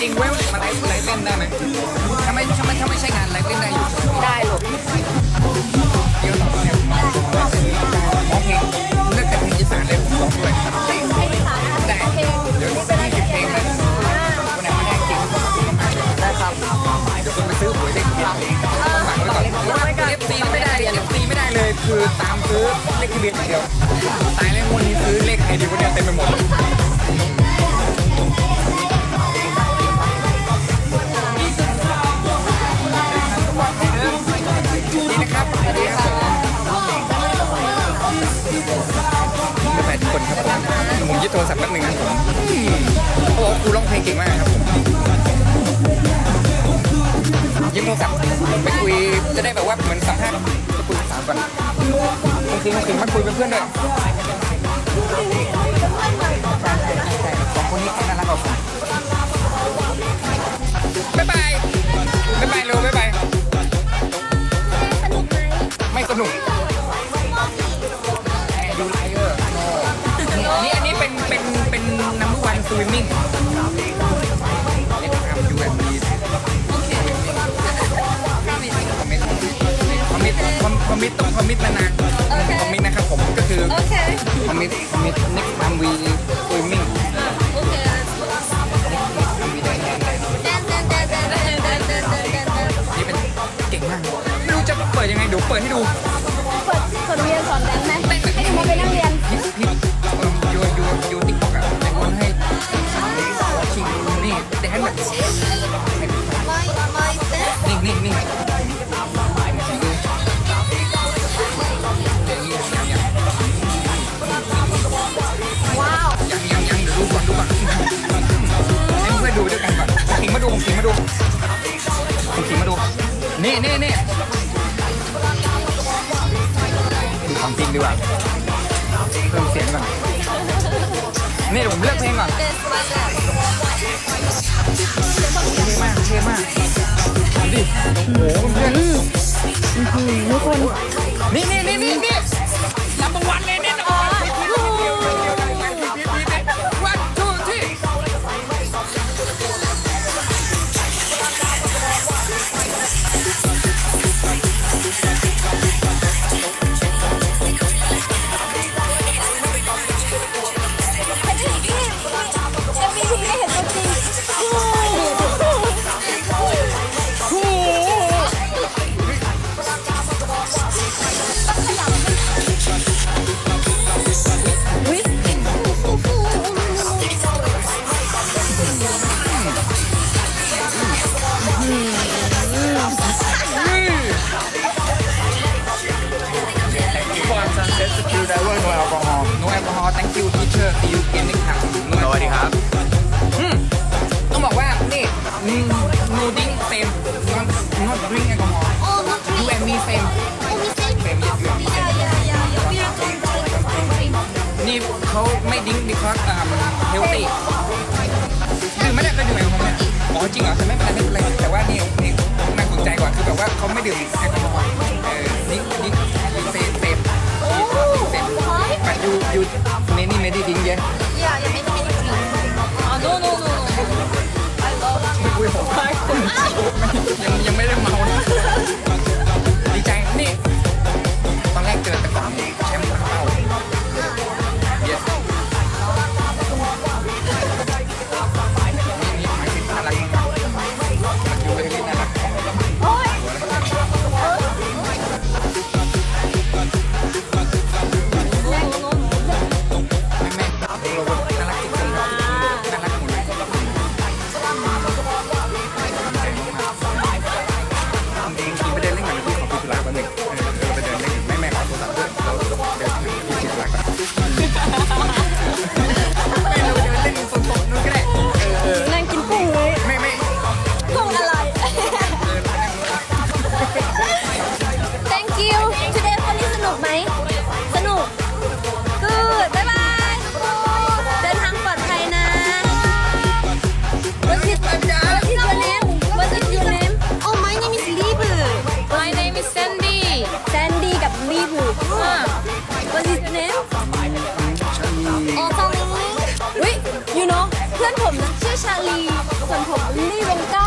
จริงเว้ยมาไลฟ์ไลฟ์เล่นได้ไหมถ้าไม่ถ้าไม่ถ้าไม่ใช่งานไลฟ์เล่นได้อยู่ได้ลูกเดี๋ยวต่อไปเนี่ยร้อเพลงเลือกแต่เพลงอีสานเลยผมร้องด้วยเพลงอีสานนะคะได้เดี๋ยวมีสิบเพลงเลยวันไหนมาแดงจริงได้ครับเดี๋ยวคุณไปซื้อหวยเลขทะเบียนต้องฝากไว้ก่อนเอฟซีไม่ได้เอฟซีไม่ได้เลยคือตามซื้อเลขทะเบียนอย่างเดียวตายแล้วงวดนี้ซื้อเลขใครดีวเนี่ยเต็มไปหมด คนครับผมผมยึดโทรศัพท์แป๊บหนึงนะผมอืมเขาบอกว่าครูร้องเพลงเก่งมากครับผมยิ้มโทรศัพท์ไปคุยจะได้แบบว่าเหมือนสัมภาษณ์จะคุยสาวก่อนบางทีบางมาคุยเป็นเพื่อนด้วยใช่ใช่ใช่สองคนนี้เขาน่ารักกว่าผมบ๊ายบายบ๊ายบายเร็วบ๊ายบายสนุกไหมไม่สนุก วิมมิ่งคอมมิตต้องคอมมิตมานานคอมมิตนะครับผมก็คือคอมมิตคอมมิต next time we swimming next time we dive นี่เป็นเก่งมาก ไม่รู้จะเปิดยังไงเดี๋ยวเปิดให้ดู เปิดเปิเรียนสอนแดนไหมให้หนูมาไปนั่งเรียน แดนแบบไม่ไม่เต้นนี่นี่นี่งว้าวยังยังยังเดี๋ยวดูก่อนดูก่อนให้เพื่อนดูด้วยกันก่อนขิงมาดูขิงมาดูขิงมาดู นี่นี่นี่ดูของจริงดีกว่าเพิ่มเสียงก่อนนี่เดี๋ยวผมเลือกเพลงก่อนเนี่นี่นี่นี่นี่ลำบางวันเลยเนี่ย thank you teacher see you again next time สวัสดีครับอืมต้องบอกว่า นี่ no drink same not not drink alcohol โอ้มาครี you and me same โอ้มีเส้น same yes you and me ยา same ยายายาพี่รักคนจริงนี่เขาไม่ดิ้ง because um healthy ดื่มไม่ได้เคยดื่มแอลกอฮอล์ไหมอ๋อจริงเหรอแต่ไม่เป็นไรไม่เป็นไรแต่ว่านี่นี่น่าสนใจกว่าคือแบบว่าเขาไม่ดื่มแอลกอฮอล์เออนี่นี่เซฟเซฟเซฟปัดยูยูเมนี่เมดี้ดิ้งเยอะย many, many things, yeah? Yeah, many, many things. Uh, no, no, no, no. I love ah, ยูโนเพื่อนผมนะชื่อชาลี ส่วนผมลี่เวนก้า